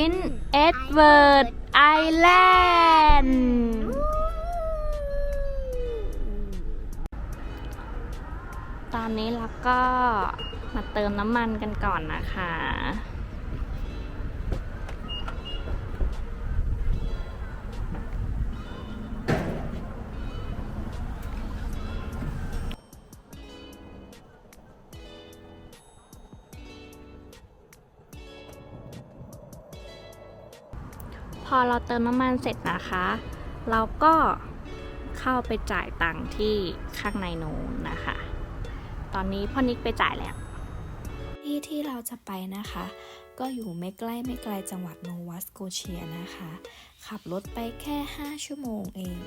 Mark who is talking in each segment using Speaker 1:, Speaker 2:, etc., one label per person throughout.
Speaker 1: ินเอ็ดเวิร์ดไอแล
Speaker 2: นด์ตอนนี้เราก็มาเติมน้ำมันกันก่อนนะคะ อเราเติมน้ำมันเสร็จนะคะ เราก็เข้าไปจ่ายตังค์ที่ข้างในนู้นนะคะ ตอนนี้พ่อนิกไปจ่ายแล้ว
Speaker 3: ที่ที่เราจะไปนะคะ ก็อยู่ไม่ใกล้ไม่ไกลจังหวัดโนวาสโกเชียนะคะ ขับรถไปแค่ 5 ชั่วโมงเอง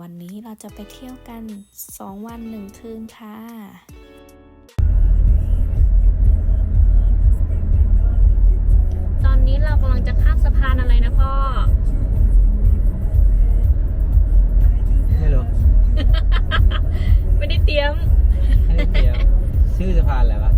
Speaker 3: วันนี้เราจะไปเที่ยวกัน 2 วัน 1 คืนค่ะ
Speaker 2: นนี้เรากำลังจะข้ามสะพานอะไรนะพ่อ
Speaker 4: ไม่รู้
Speaker 2: ไม่ได้เตรียม
Speaker 4: ไม่ได้เตรียมชื่อสะพานอะไรวะ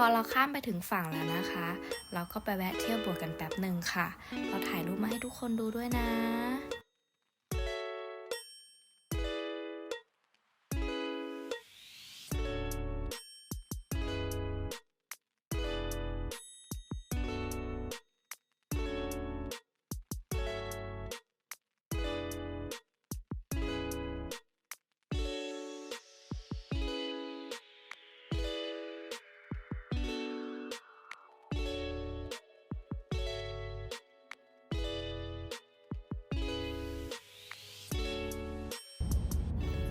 Speaker 2: อเราข้าม
Speaker 3: ไปถึงฝั่งแล้วนะคะ เราก็ไปแวะเที่ยวบวกกันแป๊บหนึ่งค่ะ เราถ่ายรูปมาให้ทุกคนดูด้วยนะ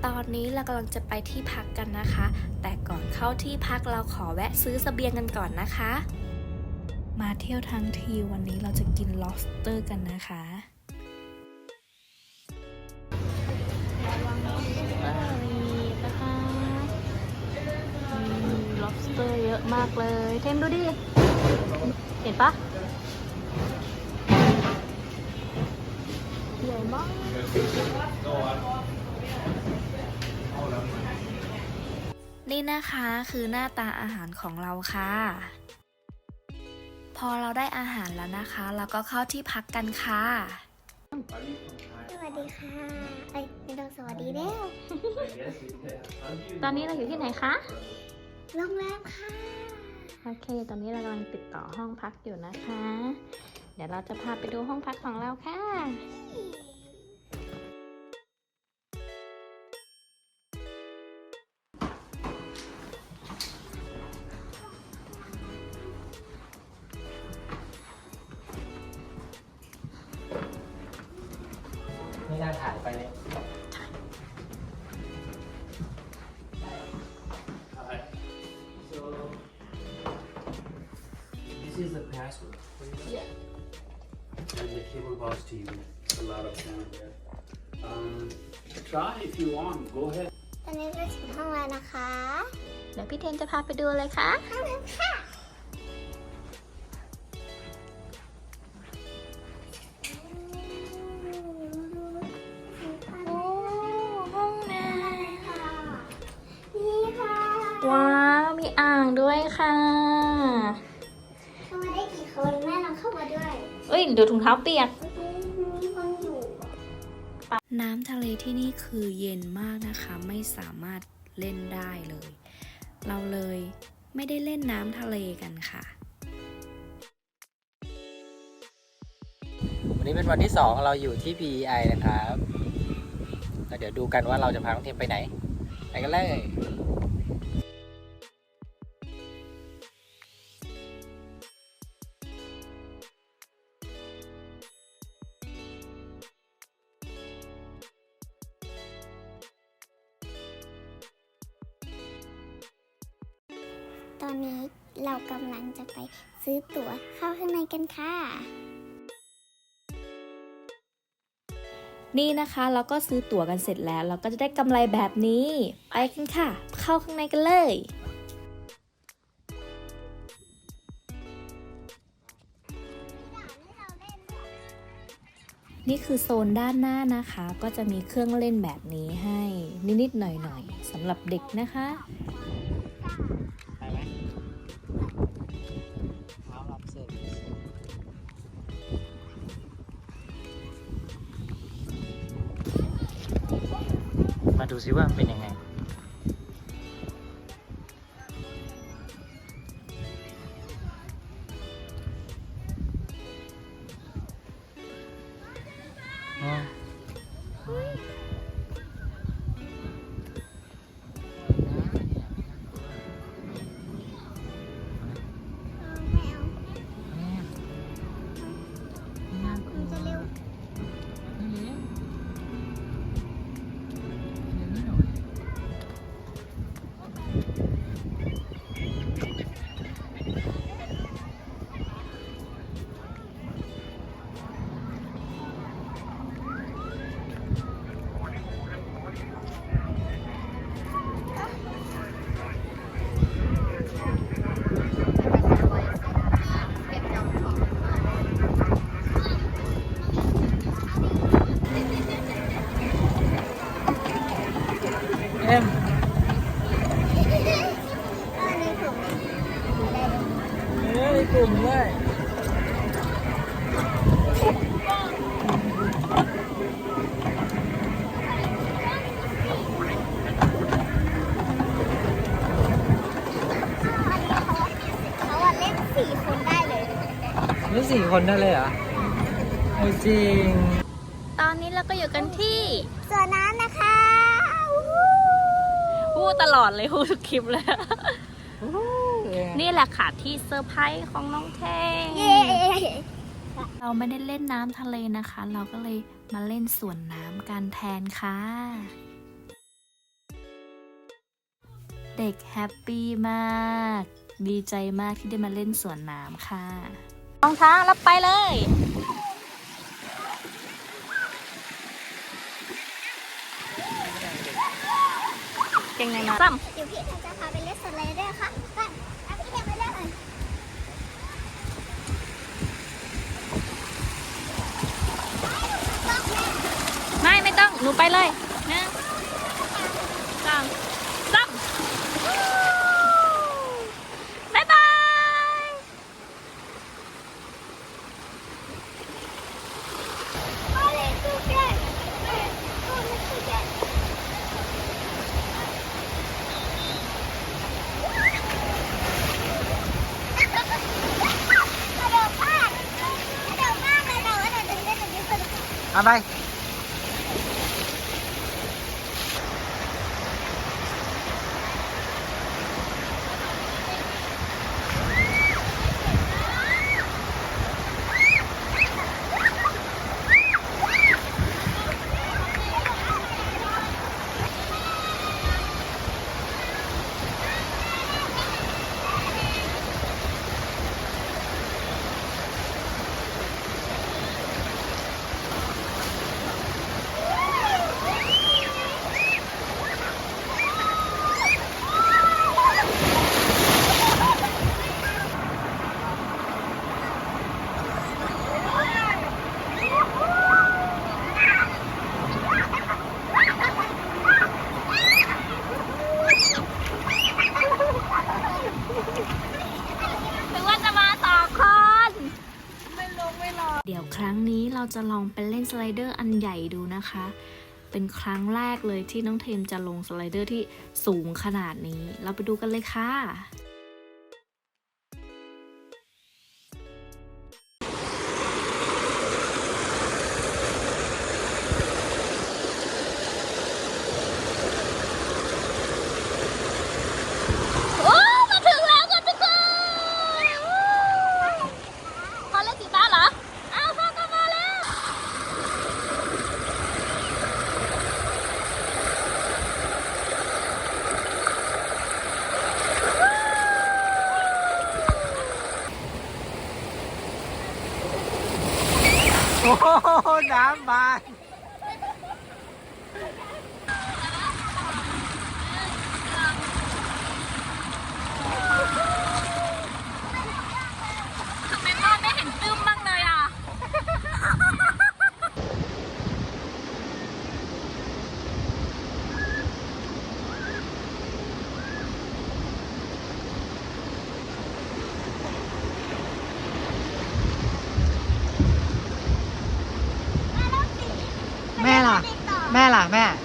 Speaker 3: ตอนนี้เรากำลังจะไปที่พักกันนะคะ แต่ก่อนเข้าที่พักเราขอแวะซื้อสเสบียงกันก่อนนะคะ มาเที่ยวทั้งทีวันนี้เราจะกิน lobster กันนะคะ
Speaker 2: นะคะมี lobster เยอะมากเลย เทมดูดิ เห็นปะใหญ่มาก
Speaker 3: นี่นะคะคือหน้าตาอาหารของเราค่ะ พอเราได้อาหารแล้วนะคะ เราก็เข้าที่พักกันค่ะ
Speaker 1: สวัสดีค่ะ เอ้ยไม่ต้องสวัสดีแล้ว
Speaker 2: ตอนนี้เราอยู่ที่ไหนคะ
Speaker 1: โรงแรมค่ะ
Speaker 2: โอเค ตอนนี้เรากำลังติดต่อห้องพักอยู่นะคะ เดี๋ยวเราจะพาไปดูห้องพักของเราค่ะ
Speaker 5: is the password. Yeah. And the cable box TV. A lot of sound there. Um, try if you want. Go ahead.
Speaker 1: ตอนนี้ก็ถึงห้องแล้วนะคะ
Speaker 2: เดี๋ยวพี่เทนจะพาไปดูเลยค่ะ
Speaker 1: ห้องน้ำค่ะ
Speaker 2: โอ้ห้องน้
Speaker 1: นี่ค่ะำ
Speaker 2: ว้าว มีอ่างด้วยค่ะ
Speaker 1: เเข้ามาด้วย
Speaker 2: เอ้ยดูถุงเท้าเปียก
Speaker 1: มีคนอยู่
Speaker 3: น้ำทะเลที่นี่คือเย็นมากนะคะ ไม่สามารถเล่นได้เลย เราเลยไม่ได้เล่นน้ำทะเลกันค่ะ
Speaker 4: วันนี้เป็นวันที่สองเราอยู่ที่ PEI นะครับแล้วเดี๋ยวดูกันว่าเราจะพาน้องเทมไปไหน ไปกันเลย
Speaker 1: ซื้อตั๋วเข้าข้างในกันค่ะ
Speaker 3: นี่นะคะเราก็ซื้อตั๋วกันเสร็จแล้ว เราก็จะได้กำไรแบบนี้ ไปกันค่ะ เข้าข้างในกันเลยนี่คือโซนด้านหน้านะคะ ก็จะมีเครื่องเล่นแบบนี้ให้นิดๆหน่อยๆสำหรับเด็กนะคะ
Speaker 4: มาดูซิว่าเป็นยังไง อ๋อ ลุ่มด้วย
Speaker 1: เขาอะเล่นสี่คนได้เลย
Speaker 4: นี่สี่คนได้เลยเหรอเอาจริง
Speaker 2: ตอนนี้เราก็อยู่กันที่
Speaker 1: ส่วนน้ำนะคะวู้
Speaker 2: พูดตลอดเลยพูดทุกคลิปเลย นี่แหละค่ะที่เซอร์ไพรส์ของน้องเทง
Speaker 1: เย้
Speaker 3: เราไม่ได้เล่นน้ำทะเลนะคะ เราก็เลยมาเล่นสวนน้ำกันแทนค่ะ เด็กแฮปปี้มาก ดีใจมากที่ได้มาเล่นสวนน้ำค่ะ
Speaker 2: รองเท้าแล้วไปเลยเก่งไงนะซ้
Speaker 1: เดี๋ยวพี่เทนจะพาไปเล่นสไลเดอร์ค่ะไปเอาพี่เทนไปเล่นเลยำ
Speaker 2: ไม่ไม่ต้อง หนูไปเลยหนึ่งสองสามบ๊ายบาย
Speaker 1: Olha, tu quer? Olha, tu quer? กระโดดมากกระโดดมากกระโดดกระโดดเล่นเล่นเล่นเล่น
Speaker 4: เอาไป
Speaker 2: ถึงว่าจะมาต่อคน
Speaker 3: เดี๋ยวครั้งนี้ เราจะลองไปเล่นสไลเดอร์อันใหญ่ดูนะคะ เป็นครั้งแรกเลยที่น้องเทมจะลงสไลเดอร์ที่สูงขนาดนี้ เราไปดูกันเลยค่ะ
Speaker 2: 哦，难办。
Speaker 4: แม่ล่ะ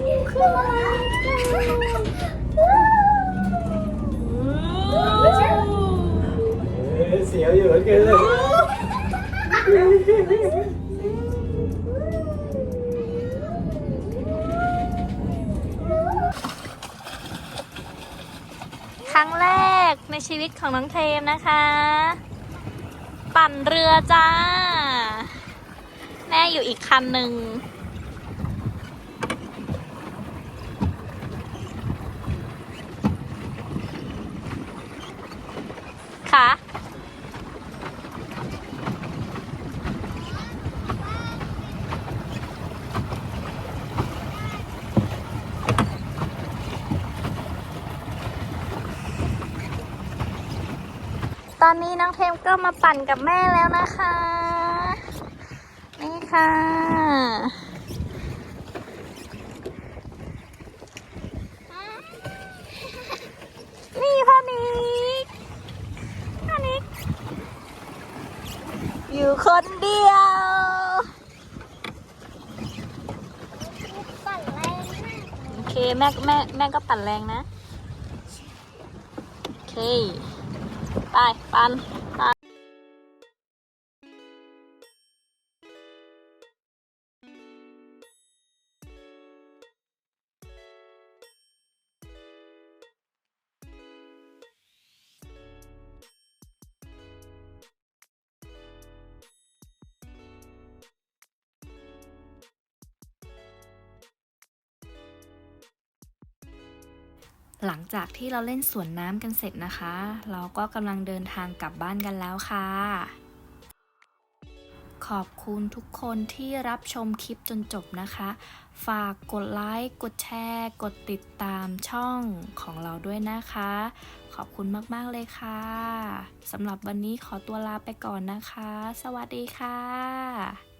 Speaker 4: แม่
Speaker 1: คืออะไร
Speaker 5: เสียวอยู่เหมือนกันเลย
Speaker 2: ครั้งแรกในชีวิตของน้องเทมนะคะ ปั่นเรือจ้าแม่ อยู่อีกคันหนึ่งค่ะตอนนี้น้องเทมก็มาปั่นกับแม่แล้วนะคะ ค่ะ นี่พ่อนิกพ่อนิกอยู่คนเดียวโอเคแม่แม่แม่ก็ปั่นแรงนะ โอเค ไป ปั่น
Speaker 3: หลังจากที่เราเล่นสวนน้ำกันเสร็จนะคะ เราก็กำลังเดินทางกลับบ้านกันแล้วค่ะ ขอบคุณทุกคนที่รับชมคลิปจนจบนะคะ ฝากกดไลค์ กดแชร์ กดติดตามช่องของเราด้วยนะคะ ขอบคุณมากๆเลยค่ะ สำหรับวันนี้ขอตัวลาไปก่อนนะคะ สวัสดีค่ะ